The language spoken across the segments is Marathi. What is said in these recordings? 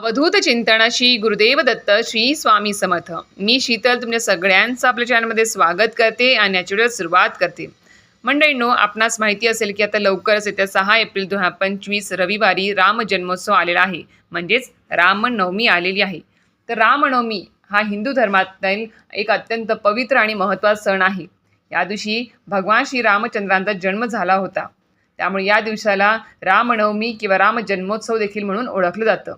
अवधूत चिंतनाशी गुरुदेव दत्त श्री स्वामी समर्थ. मी शीतल तुमच्या सगळ्यांचं आपल्या चॅनलमध्ये स्वागत करते आणि नॅचरल सुरुवात करते. मंडळींनो आपणास माहिती असेल की आता लवकरच येत्या सहा एप्रिल दोन हजार पंचवीस रविवारी राम जन्मोत्सव आलेला आहे. म्हणजेच रामनवमी आलेली आहे. तर रामनवमी हा हिंदू धर्मातील एक अत्यंत पवित्र आणि महत्त्वाचा सण आहे. या दिवशी भगवान श्री रामचंद्रांचा जन्म झाला होता. त्यामुळे या दिवसाला रामनवमी किंवा राम जन्मोत्सव देखील म्हणून ओळखलं जातं.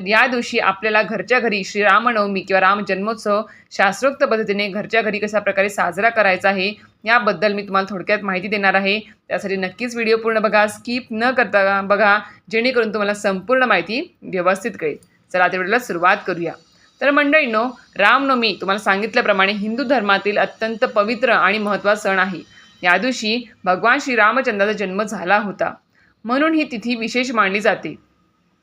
तर या दिवशी आपल्याला घरच्या घरी श्री रामनवमी किंवा राम जन्मोत्सव शास्त्रोक्त पद्धतीने घरच्या घरी कशा प्रकारे साजरा करायचा आहे याबद्दल मी तुम्हाला थोडक्यात माहिती देणार आहे. त्यासाठी नक्कीच व्हिडिओ पूर्ण बघा स्किप न करता बघा जेणेकरून तुम्हाला संपूर्ण माहिती व्यवस्थित कळेल. चला आता वेळेला सुरुवात करूया. तर मंडळींनो रामनवमी तुम्हाला सांगितल्याप्रमाणे हिंदू धर्मातील अत्यंत पवित्र आणि महत्त्वाचा सण आहे. या दिवशी भगवान श्रीरामचंद्राचा जन्म झाला होता. म्हणून ही तिथी विशेष मानली जाते.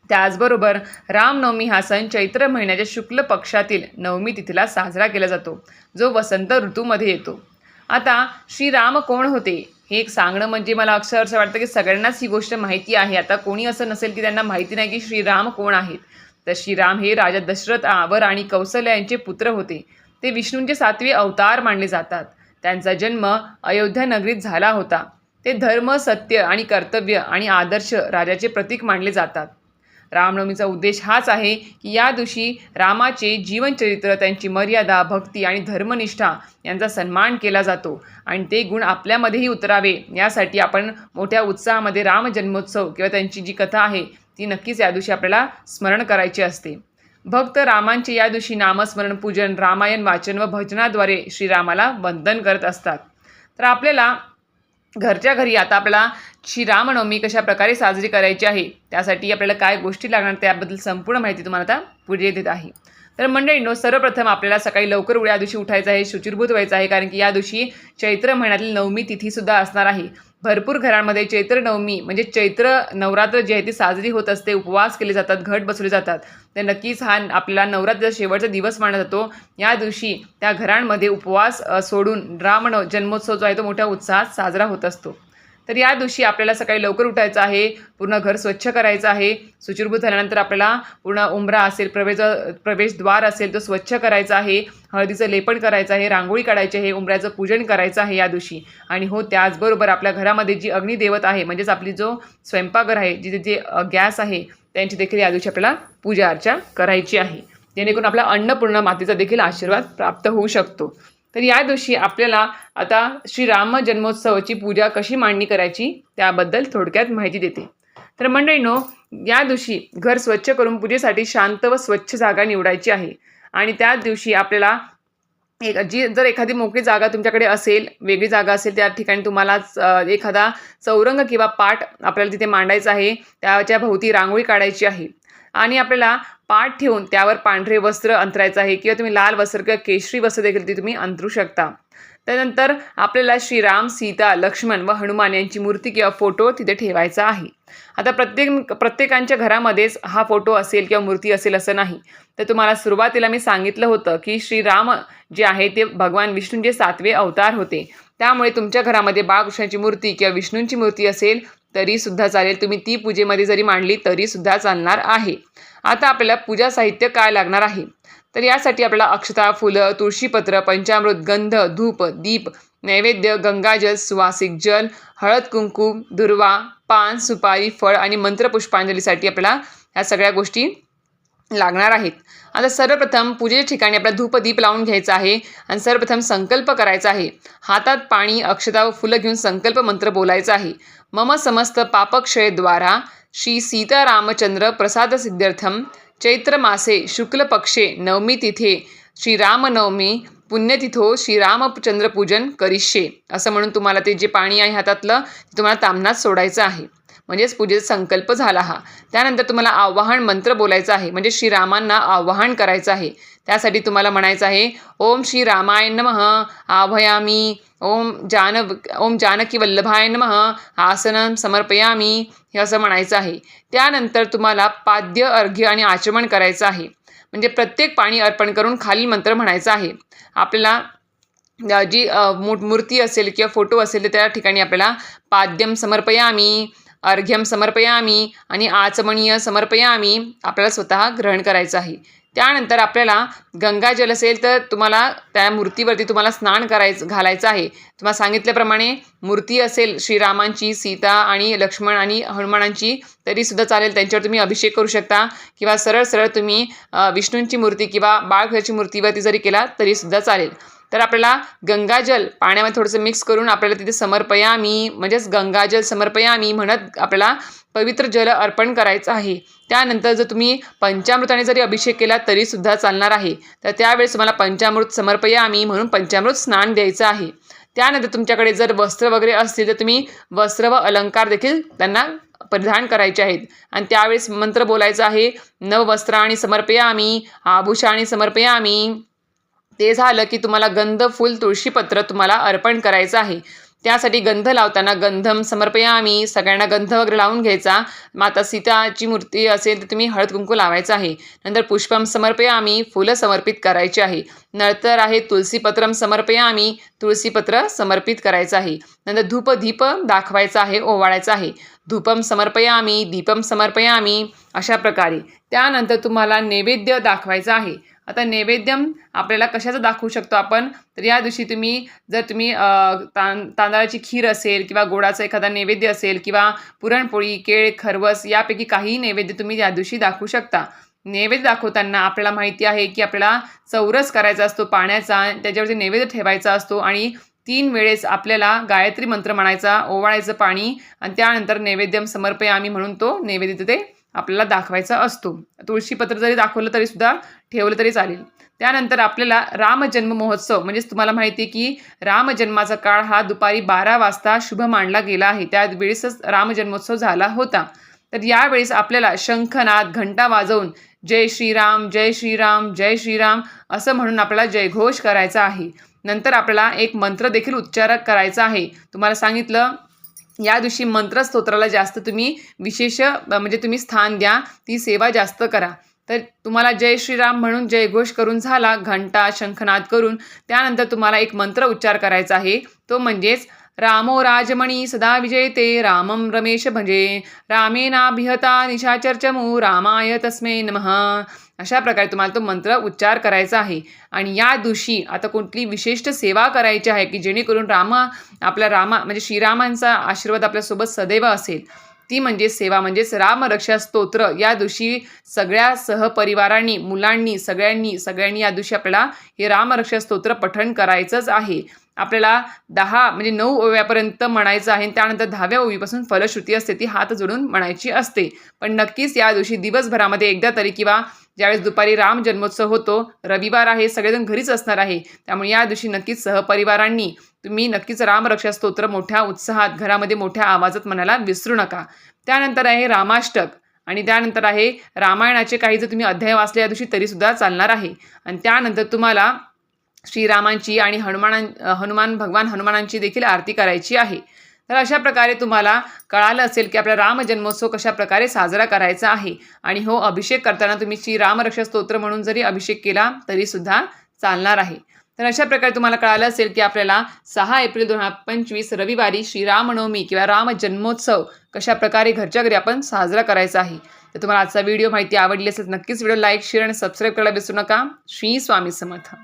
त्याचबरोबर रामनवमी हा सण चैत्र महिन्याच्या शुक्ल पक्षातील नवमी तिथीला साजरा केला जातो जो वसंत ऋतूमध्ये येतो. आता श्रीराम कोण होते? हे एक सांगणं म्हणजे मला अक्षर असं वाटतं की सगळ्यांनाच ही गोष्ट माहिती आहे. आता कोणी असं नसेल की त्यांना माहिती नाही की श्रीराम कोण आहेत. तर श्रीराम हे राजा दशरथ आवर आणि कौशल्य यांचे पुत्र होते. ते विष्णूंचे सातवे अवतार मानले जातात. त्यांचा जन्म अयोध्या नगरीत झाला होता. ते धर्म सत्य आणि कर्तव्य आणि आदर्श राजाचे प्रतीक मानले जातात. रामनवमीचा उद्देश हाच आहे की या दिवशी रामाचे जीवनचरित्र त्यांची मर्यादा भक्ती आणि धर्मनिष्ठा यांचा सन्मान केला जातो. आणि ते गुण आपल्यामध्येही उतरावे यासाठी आपण मोठ्या उत्साहामध्ये रामजन्मोत्सव किंवा त्यांची जी कथा आहे ती नक्कीच या दिवशी आपल्याला स्मरण करायची असते. भक्त रामांचे या दिवशी नामस्मरण पूजन रामायण वाचन व भजनाद्वारे श्रीरामाला वंदन करत असतात. तर आपल्याला घरच्या घरी आता आपल्याला श्रीरामनवमी कशा प्रकारे साजरी करायची आहे त्यासाठी आपल्याला काय गोष्टी लागणार त्याबद्दल संपूर्ण माहिती तुम्हाला आता पुढे देत आहे. तर मंडळींनो सर्वप्रथम आपल्याला सकाळी लवकर उड्या दिवशी उठायचं आहे शुचिरभूत व्हायचं आहे कारण की या दिवशी चैत्र महिन्यातील नवमी तिथीसुद्धा असणार आहे. भरपूर घरांमध्ये चैत्र नवमी म्हणजे चैत्र नवरात्र जी आहे ती साजरी होत असते उपवास केले जातात घट बसवले जातात. तर नक्कीच हा आपला नवरात्र शेवटचा दिवस मानला जातो. या दिवशी त्या घरांमध्ये उपवास सोडून रामण जन्मोत्सव जो आहे तो मोठ्या उत्साहात साजरा होत असतो. तर या दिवशी आपल्याला सकाळी लवकर उठायचं आहे पूर्ण घर स्वच्छ करायचं आहे. सुचिरभूत झाल्यानंतर आपल्याला पूर्ण उंबरा असेल प्रवेश प्रवेशद्वार असेल तो स्वच्छ करायचा आहे. हळदीचं लेपन करायचं आहे रांगोळी काढायची आहे उंबऱ्याचं पूजन करायचं आहे या दिवशी. आणि हो त्याचबरोबर आपल्या घरामध्ये जी अग्निदेवत आहे म्हणजेच आपली जो स्वयंपाकघर आहे जिथे जे गॅस आहे त्यांची देखील या दिवशी आपल्याला पूजा अर्चा करायची आहे. जेणेकरून आपला अन्नपूर्ण मातेचा देखील आशीर्वाद प्राप्त होऊ शकतो. तर या दिवशी आपल्याला आता श्रीराम जन्मोत्सवाची पूजा कशी मांडणी करायची त्याबद्दल थोडक्यात माहिती देते. तर मंडळीनो या दिवशी घर स्वच्छ करून पूजेसाठी शांत व स्वच्छ जागा निवडायची आहे. आणि त्याच दिवशी आपल्याला एक जी जर एखादी मोकळी जागा तुमच्याकडे असेल वेगळी जागा असेल त्या ठिकाणी तुम्हाला एखादा चौरंग किंवा पाट आपल्याला तिथे मांडायचा आहे त्याच्या भोवती रांगोळी काढायची आहे. आणि आपल्याला पाठ ठेवून त्यावर पांढरे वस्त्र अंतरायचं आहे किंवा तुम्ही लाल वस्त्र किंवा केशरी वस्त्र देखील ती तुम्ही अंतरू शकता. त्यानंतर आपल्याला श्रीराम सीता लक्ष्मण व हनुमान यांची मूर्ती किंवा फोटो तिथे ठेवायचा आहे. आता प्रत्येक प्रत्येकांच्या घरामध्येच हा फोटो असेल किंवा मूर्ती असेल असं नाही. तर तुम्हाला सुरुवातीला मी सांगितलं होतं की श्रीराम जे आहे ते भगवान विष्णूंचे सातवे अवतार होते. त्यामुळे तुमच्या घरामध्ये बाळकृष्णाची मूर्ती किंवा विष्णूंची मूर्ती असेल तरीसुद्धा चालेल. तुम्ही ती पूजेमध्ये जरी मांडली तरीसुद्धा चालणार आहे. आता आपल्याला पूजा साहित्य काय लागणार आहे? तर यासाठी आपल्याला अक्षता फुलं तुळशीपत्र पंचामृत गंध धूप दीप नैवेद्य गंगाजल सुवासिक जल हळद कुंकू दुर्वा पान सुपारी फळ आणि मंत्रपुष्पांजलीसाठी आपल्याला ह्या सगळ्या गोष्टी लागणार आहेत. आता सर्वप्रथम पूजेच्या ठिकाणी आपला धूपदीप लावून घ्यायचा आहे आणि सर्वप्रथम संकल्प करायचा आहे. हातात पाणी अक्षता व फुलं घेऊन संकल्प मंत्र बोलायचा आहे. मम समस्त पापक्षयद्वारा श्री सीतारामचंद्र प्रसाद सिद्ध्यर्थम चैत्र मासे शुक्ल पक्षे नवमी तिथे श्रीरामनवमी पुण्यतिथो श्रीरामचंद्र पूजन करिष्ये. असं म्हणून तुम्हाला ते जे पाणी आहे हातातलं ते तुम्हाला तामनात सोडायचं आहे. म्हणजेच पूजेचा संकल्प झाला हा. त्यानंतर तुम्हाला आवाहन मंत्र बोलायचा आहे. म्हणजे श्रीरामांना आवाहन करायचं आहे. त्यासाठी तुम्हाला म्हणायचं आहे ओम श्री रामाय नमः आभयामी ओम जान ओम जानकी वल्लभाय नमः आसनं समर्पयामी हे असं म्हणायचं आहे. त्यानंतर तुम्हाला पाद्य अर्घ्य आणि आचमन करायचं आहे. म्हणजे प्रत्येक पाणी अर्पण करून खालील मंत्र म्हणायचा आहे. आपल्याला जी मूर्ती असेल किंवा फोटो असेल तर त्या ठिकाणी आपल्याला पाद्यम समर्पयामी अर्घ्यम समर्पयामी आणि आचमणीय समर्पयामी. आपल्याला स्वतः ग्रहण करायचं आहे. त्यानंतर आपल्याला गंगाजल असेल तर तुम्हाला त्या मूर्तीवरती तुम्हाला स्नान करायचं घालायचं आहे. तुम्हाला सांगितल्याप्रमाणे मूर्ती असेल श्रीरामांची सीता आणि लक्ष्मण आणि हनुमानांची तरीसुद्धा चालेल. त्यांच्यावर तुम्ही अभिषेक करू शकता किंवा सरळ सरळ तुम्ही विष्णूंची मूर्ती किंवा बाळकृष्णाची मूर्तीवरती जरी केला तरीसुद्धा चालेल. तर आपल्याला गंगाजल पाण्यामध्ये थोडंसं मिक्स करून आपल्याला तिथे समर्पयामी म्हणजेच गंगाजल समर्पयामी म्हणत आपल्याला पवित्र जल अर्पण करायचं आहे. त्यानंतर जर तुम्ही पंचामृताने जरी अभिषेक केला तरीसुद्धा चालणार आहे. तर त्यावेळेस तुम्हाला पंचामृत समर्पयामी म्हणून पंचामृत स्नान द्यायचं आहे. त्यानंतर तुमच्याकडे जर वस्त्र वगैरे असतील तर तुम्ही वस्त्र व अलंकार देखील त्यांना परिधान करायचे आहेत. आणि त्यावेळेस मंत्र बोलायचा आहे नववस्त्राणी समर्पयामी आभूषाणी समर्पयामी ते झालं की तुम्हाला गंध फुल तुळशीपत्र तुम्हाला अर्पण करायचं आहे. त्यासाठी गंध लावताना गंधम समर्पयामी. सगळ्यांना गंध वगैरे लावून घ्यायचा. माता सीताची मूर्ती असेल तर तुम्ही हळद कुंकू लावायचं आहे. नंतर पुष्पम समर्पयामी. फुलं समर्पित करायची आहे. नंतर आहे तुळशीपत्रम समर्पयामी. तुळसीपत्र समर्पित करायचं आहे. नंतर धूप दीप दाखवायचं आहे ओवाळायचं आहे. धूपम समर्पयामी दीपम समर्पयामी अशा प्रकारे. त्यानंतर तुम्हाला नैवेद्य दाखवायचा आहे. आता नैवेद्यम आपल्याला कशाचं दाखवू शकतो आपण? तर या दिवशी तुम्ही जर तुम्ही तां तांदळाची खीर असेल किंवा गोडाचा एखादा नैवेद्य असेल किंवा पुरणपोळी केळ खरवस यापैकी काहीही नैवेद्य तुम्ही या दिवशी दाखवू शकता. नैवेद्य दाखवताना आपल्याला माहिती आहे की आपल्याला चौरस करायचा असतो पाण्याचा त्याच्यावरती नैवेद्य ठेवायचा असतो आणि तीन वेळेस आपल्याला गायत्री मंत्र म्हणायचा ओवाळायचं पाणी आणि त्यानंतर नैवेद्यम आम्ही म्हणून तो नैवेद्य ते आपल्याला दाखवायचा असतो. तुळशीपत्र जरी दाखवलं तरी सुद्धा ठेवलं तरी चालेल. त्यानंतर आपल्याला रामजन्म महोत्सव म्हणजेच तुम्हाला माहिती आहे की रामजन्माचा काळ हा दुपारी बारा वाजता शुभ मानला गेला आहे. त्यावेळेसच रामजन्मोत्सव झाला होता. तर यावेळेस आपल्याला शंखनाद घंटा वाजवून जय श्रीराम जय श्रीराम जय श्रीराम असं म्हणून आपल्याला जयघोष करायचा आहे. नंतर आपल्याला एक मंत्र देखील उच्चार करायचा आहे. तुम्हाला सांगितलं या दिवशी मंत्रस्तोत्राला जास्त तुम्ही विशेष म्हणजे तुम्ही स्थान द्या ती सेवा जास्त करा. तर तुम्हाला जय श्रीराम म्हणून जयघोष करून झाला घंटा शंखनाद करून त्यानंतर तुम्हाला एक मंत्र उच्चार करायचा आहे. तो म्हणजेच रामो राजमणी सदा विजयते रामम रमेश भजे रामेनाभिहता निशाचर्चमू रामाय तस्मै नमः. अशा प्रकारे तुम्हाला तो मंत्र उच्चार करायचा आहे. आणि या दिवशी आता कुठली विशिष्ट सेवा करायची आहे की जेणेकरून रामा आपल्या रामा म्हणजे श्रीरामांचा आशीर्वाद आपल्यासोबत सदैव असेल. ती म्हणजे सेवा म्हणजेच रामरक्षा स्तोत्र. या दिवशी सगळ्या सहपरिवारांनी मुलांनी सगळ्यांनी सगळ्यांनी या दिवशी आपल्याला हे रामरक्षा स्तोत्र पठण करायचंच आहे. आपल्याला दहा म्हणजे नऊ ओव्यापर्यंत म्हणायचं आहे आणि त्यानंतर दहाव्या ओवीपासून फलश्रुती असते ती हात जोडून म्हणायची असते. पण नक्कीच या दिवशी दिवसभरामध्ये एकदा तरी किंवा ज्यावेळेस दुपारी राम जन्मोत्सव होतो रविवार आहे सगळेजण घरीच असणार आहे त्यामुळे या दिवशी नक्कीच सहपरिवारांनी तुम्ही नक्कीच रामरक्षा स्तोत्र मोठ्या उत्साहात घरामध्ये मोठ्या आवाजात म्हणायला विसरू नका. त्यानंतर आहे रामाष्टक आणि त्यानंतर आहे रामायणाचे काही जर तुम्ही अध्याय वाचले या दिवशी तरीसुद्धा चालणार आहे. आणि त्यानंतर तुम्हाला श्रीरामांची आणि हनुमानां हनुमान भगवान हनुमानांची देखील आरती करायची आहे. तर अशा प्रकारे तुम्हाला कळालं असेल की आपला राम जन्मोत्सव कशा प्रकारे साजरा करायचा आहे. आणि हो अभिषेक करताना तुम्ही श्री रामरक्षा स्तोत्र म्हणून जरी अभिषेक केला तरीसुद्धा चालणार आहे. तर अशा प्रकारे तुम्हाला कळालं असेल की आपल्याला सहा एप्रिल दोन हजार पंचवीस रविवारी श्रीरामनवमी किंवा राम जन्मोत्सव कशा प्रकारे घरच्या घरी आपण साजरा करायचा आहे. तर तुम्हाला आजचा व्हिडिओ माहिती आवडली असेल नक्कीच व्हिडिओ लाईक शेअर आणि सबस्क्राईब करायला विसरू नका. श्री स्वामी समर्थ.